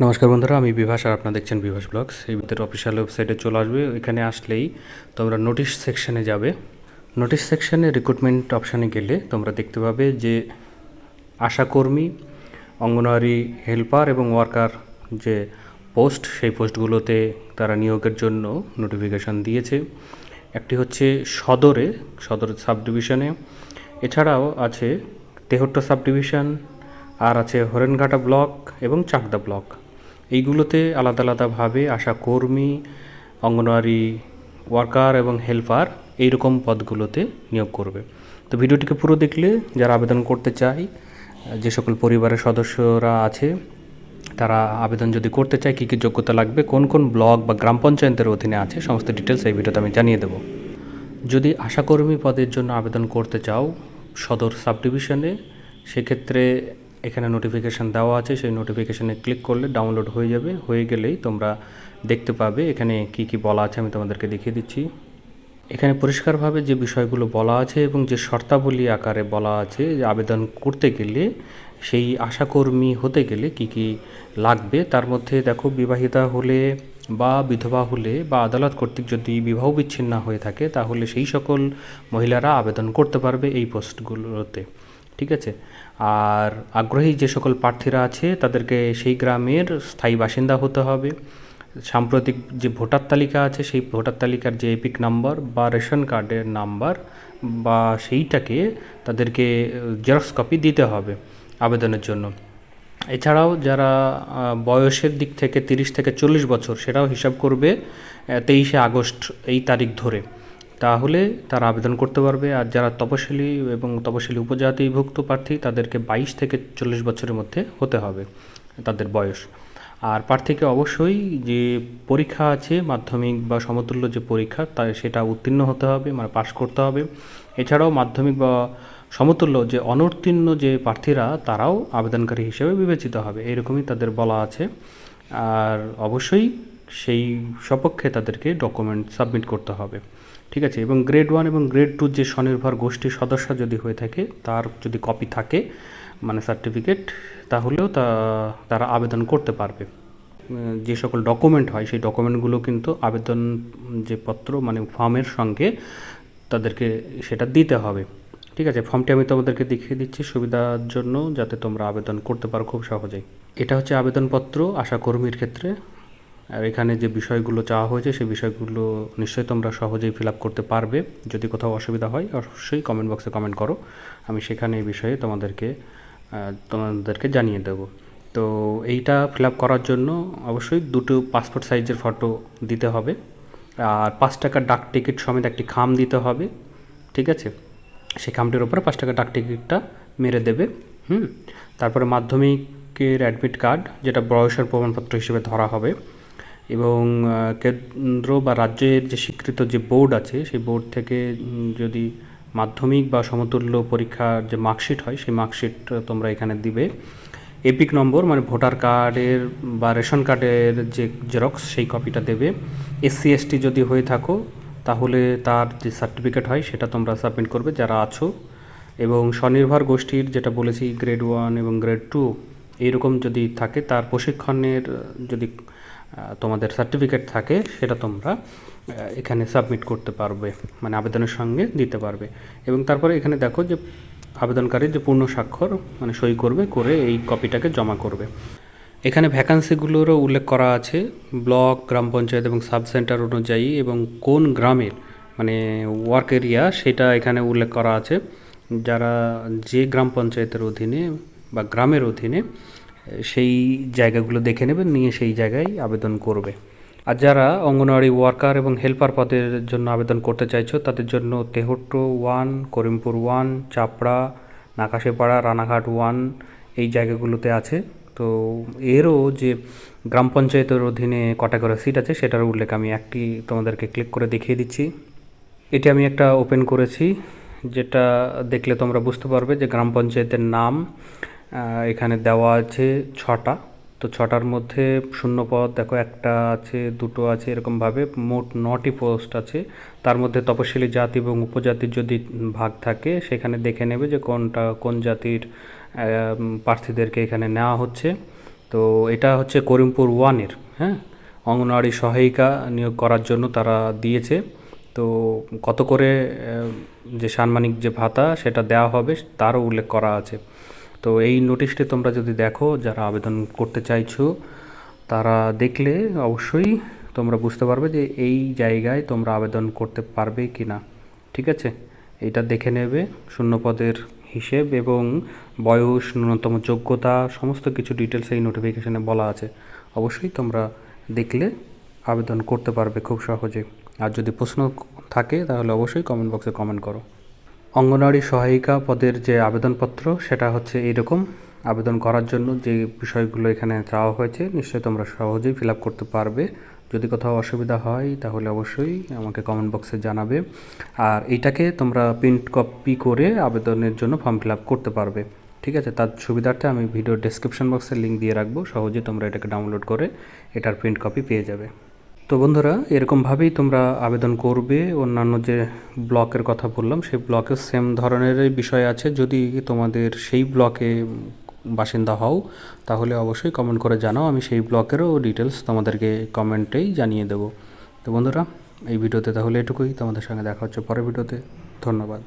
নমস্কার বন্ধুরা, আমি বিভাস আর আপনারা দেখছেন বিভাস ব্লগস। এই ভিতরে অফিসিয়াল ওয়েবসাইটে চলে আসবে। এখানে আসলেই তোমরা নোটিশ সেকশনে যাবে। নোটিশ সেকশনে রিক্রুটমেন্ট অপশানে গেলে তোমরা দেখতে পাবে যে আশাকর্মী, অঙ্গনওয়াড়ি হেল্পার এবং ওয়ার্কার যে পোস্ট সেই পোস্টগুলোতে তারা নিয়োগের জন্য নোটিফিকেশান দিয়েছে। একটি হচ্ছে সদরে সদর সাব ডিভিশনে এছাড়াও আছে তেহট্ট সাব ডিভিশন আর আছে হরেনঘাটা ব্লক এবং চাকদা ব্লক এইগুলোতে আলাদা আলাদাভাবে আশা কর্মী, অঙ্গনওয়াড়ি ওয়ার্কার এবং হেল্পার এইরকম পদগুলোতে নিয়োগ করবে। তো ভিডিওটিকে পুরো দেখলে, যারা আবেদন করতে চায়, যে সকল পরিবারের সদস্যরা আছে, তারা আবেদন যদি করতে চায়, কী কী যোগ্যতা লাগবে, কোন কোন ব্লক বা গ্রাম পঞ্চায়েতের অধীনে আছে, সমস্ত ডিটেলস এই ভিডিওতে আমি জানিয়ে দেবো। যদি আশাকর্মী পদের জন্য আবেদন করতে চাও সদর সাব ডিভিশনে সেক্ষেত্রে এখানে নোটিফিকেশান দেওয়া আছে, সেই নোটিফিকেশানে ক্লিক করলে ডাউনলোড হয়ে যাবে। হয়ে গেলেই তোমরা দেখতে পাবে এখানে কি কি বলা আছে, আমি তোমাদেরকে দেখিয়ে দিচ্ছি। এখানে পরিষ্কারভাবে যে বিষয়গুলো বলা আছে এবং যে শর্তাবলী আকারে বলা আছে, যে আবেদন করতে গেলে, সেই আশাকর্মী হতে গেলে কি কি লাগবে, তার মধ্যে দেখো বিবাহিতা হলে বা বিধবা হলে বা আদালত কর্তৃক যদি বিবাহ বিচ্ছিন্ন হয়ে থাকে, তাহলে সেই সকল মহিলারা আবেদন করতে পারবে এই পোস্টগুলোতে। ঠিক আছে? আর আগ্রহী যে সকল প্রার্থীরা আছে, তাদেরকে সেই গ্রামের স্থায়ী বাসিন্দা হতে হবে। সাম্প্রতিক যে ভোটার তালিকা আছে, সেই ভোটার তালিকার যে এপিক নাম্বার বা রেশন কার্ডের নাম্বার বা সেইটাকে তাদেরকে, জেরক্স কপি দিতে হবে আবেদনের জন্য। এছাড়াও যারা বয়সের দিক থেকে তিরিশ থেকে চল্লিশ বছর, সেটাও হিসাব করবে তেইশে আগস্ট এই তারিখ ধরে। তাহলে তারা আবেদন করতে পারবে। আর যারা তপশিলি এবং তপশিলি উপজাতিভুক্ত প্রার্থী, তাদেরকে বাইশ থেকে চল্লিশ বছরের মধ্যে হতে হবে তাদের বয়স। আর প্রার্থীকে অবশ্যই যে পরীক্ষা আছে, মাধ্যমিক বা সমতুল্য যে পরীক্ষা, তা সেটা উত্তীর্ণ হতে হবে মানে পাশ করতে হবে। এছাড়াও মাধ্যমিক বা সমতুল্য যে অনুত্তীর্ণ যে প্রার্থীরা, তারাও আবেদনকারী হিসেবে বিবেচিত হবে। এরকমই তাদের বলা আছে। আর অবশ্যই সেই সপক্ষে তাদেরকে ডকুমেন্ট সাবমিট করতে হবে। ঠিক আছে? এবং গ্রেড ওয়ান এবং গ্রেড টু যে স্বনির্ভর গোষ্ঠীর সদস্য যদি হয়ে থাকে, তার যদি কপি থাকে মানে সার্টিফিকেট তাহলেও তা, তারা আবেদন করতে পারবে। যে সকল ডকুমেন্ট হয়, সেই ডকুমেন্টগুলো কিন্তু আবেদন যে পত্র মানে ফর্মের সঙ্গে তাদেরকে সেটা দিতে হবে। ঠিক আছে? ফর্মটি আমি তোমাদেরকে দেখিয়ে দিচ্ছি, সুবিধার জন্য যাতে তোমরা আবেদন করতে পারো খুব সহজেই। এটা হচ্ছে আবেদনপত্র আশাকর্মীর ক্ষেত্রে। আর এখানে যে বিষয়গুলো চাওয়া হয়েছে, সেই বিষয়গুলো নিশ্চয়ই তোমরা সহজেই ফিল আপ করতে পারবে। যদি কোথাও অসুবিধা হয়, অবশ্যই কমেন্ট বক্সে কমেন্ট করো। আমি সেখানে এই বিষয়ে তোমাদেরকে তোমাদেরকে জানিয়ে দেবো। তো এইটা ফিল আপ করার জন্য অবশ্যই দুটো পাসপোর্ট সাইজের ফটো দিতে হবে। আর পাঁচ টাকার ডাক টিকিট সমেত একটি খাম দিতে হবে। ঠিক আছে? সেই খামটির ওপরে পাঁচ টাকা ডাক টিকিটটা মেরে দেবে। হুম? তারপরে মাধ্যমিকের অ্যাডমিট কার্ড যেটা বয়সের প্রমাণপত্র হিসেবে ধরা হবে। এবং কেন্দ্র বা রাজ্যের যে স্বীকৃত যে বোর্ড আছে, সেই বোর্ড থেকে যদি মাধ্যমিক বা সমতুল্য পরীক্ষার যে মার্কশিট হয়, সেই মার্কশিট তোমরা এখানে দিবে। এপিক নম্বর মানে ভোটার কার্ডের বা রেশন কার্ডের যে জেরক্স, সেই কপিটা দেবে। এসসি, এসটি যদি হয়ে থাকো, তাহলে তার যে সার্টিফিকেট হয়, সেটা তোমরা সাবমিট করবে, যারা আছো। এবং স্বনির্ভর গোষ্ঠীর যেটা বলেছি, গ্রেড ওয়ান এবং গ্রেড টু, এইরকম যদি থাকে, তার প্রশিক্ষণের যদি তোমাদের সার্টিফিকেট থাকে, সেটা তোমরা এখানে সাবমিট করতে পারবে মানে আবেদনের সঙ্গে দিতে পারবে। এবং তারপরে এখানে দেখো যে আবেদনকারী যে পূর্ণ স্বাক্ষর মানে সই করবে, করে এই কপিটাকে জমা করবে। এখানে ভ্যাকান্সিগুলোরও উল্লেখ করা আছে ব্লক গ্রাম পঞ্চায়েত এবং সাব সেন্টার অনুযায়ী এবং কোন গ্রামের মানে ওয়ার্ক এরিয়া সেটা এখানে উল্লেখ করা আছে। যারা যে গ্রাম পঞ্চায়েতের অধীনে বা গ্রামের অধীনে সেই জায়গাগুলো দেখে নেবেন, নিয়ে সেই জায়গায় আবেদন করবে। আর যারা অঙ্গনওয়াড়ি ওয়ার্কার এবং হেল্পার পদের জন্য আবেদন করতে চাইছো, তাদের জন্য Tehatta one, Karimpur one, Chapra, Nakashipara, Ranaghat one এই জায়গাগুলোতে আছে। তো এরও যে গ্রাম পঞ্চায়েতের অধীনে কটা করে সিট আছে, সেটার উল্লেখ আমি একটি তোমাদেরকে ক্লিক করে দেখিয়ে দিচ্ছি। এটি আমি একটা ওপেন করেছি, যেটা দেখলে তোমরা বুঝতে পারবে যে গ্রাম পঞ্চায়েতের নাম এখানে দেওয়া আছে ছটা। তো ছটার মধ্যে শূন্য পদ, দেখো একটা আছে, দুটো আছে, এরকমভাবে মোট নটি পোস্ট আছে। তার মধ্যে তপশিলি জাতি এবং উপজাতির যদি ভাগ থাকে, সেখানে দেখে নেবে যে কোনটা, কোন জাতির প্রার্থীদেরকে এখানে নেওয়া হচ্ছে। তো এটা হচ্ছে করিমপুর ওয়ানের হ্যাঁ? অঙ্গনওয়াড়ি সহায়িকা নিয়োগ করার জন্য তারা দিয়েছে। তো কত করে যে সাম্মানিক যে ভাতা, সেটা দেওয়া হবে, তারও উল্লেখ করা আছে। তো এই নোটিশটি তোমরা যদি দেখো, যারা আবেদন করতে চাইছো, তারা দেখলে অবশ্যই তোমরা বুঝতে পারবে যে এই জায়গায় তোমরা আবেদন করতে পারবে কি না ঠিক আছে? এটা দেখে নেবে শূন্যপদের হিসেব এবং বয়স, ন্যূনতম যোগ্যতা, সমস্ত কিছু ডিটেলস এই নোটিফিকেশনে বলা আছে। অবশ্যই তোমরা দেখলে আবেদন করতে পারবে খুব সহজে। আর যদি প্রশ্ন থাকে, তাহলে অবশ্যই কমেন্ট বক্সে কমেন্ট করো। অঙ্গনওয়াড়ি সহায়িকা পদের যে আবেদনপত্র, সেটা হচ্ছে এইরকম। আবেদন করার জন্য যে বিষয়গুলো এখানে চাওয়া হয়েছে, নিশ্চয়ই তোমরা সহজেই ফিল করতে পারবে। যদি কোথাও অসুবিধা হয়, তাহলে অবশ্যই আমাকে কমেন্ট বক্সে জানাবে। আর এইটাকে তোমরা প্রিন্ট কপি করে আবেদনের জন্য ফর্ম ফিল করতে পারবে। ঠিক আছে? তার সুবিধার্থে আমি ভিডিও ডেসক্রিপশন বক্সে লিঙ্ক দিয়ে রাখব। সহজে তোমরা এটাকে ডাউনলোড করে এটার প্রিন্ট কপি পেয়ে যাবে। তো বন্ধুরা এরকমভাবেই তোমরা আবেদন করবে। অন্যান্য যে ব্লকের কথা বললাম, সেই ব্লকের সেম ধরনেরই বিষয় আছে। যদি তোমাদের সেই ব্লকে বাসিন্দা হও, তাহলে অবশ্যই কমেন্ট করে জানাও। আমি সেই ব্লকেরও ডিটেলস তোমাদেরকে কমেন্টেই জানিয়ে দেবো। তো বন্ধুরা, এই ভিডিওতে তাহলে এটুকুই। তোমাদের সঙ্গে দেখা হচ্ছে পরের ভিডিওতে। ধন্যবাদ।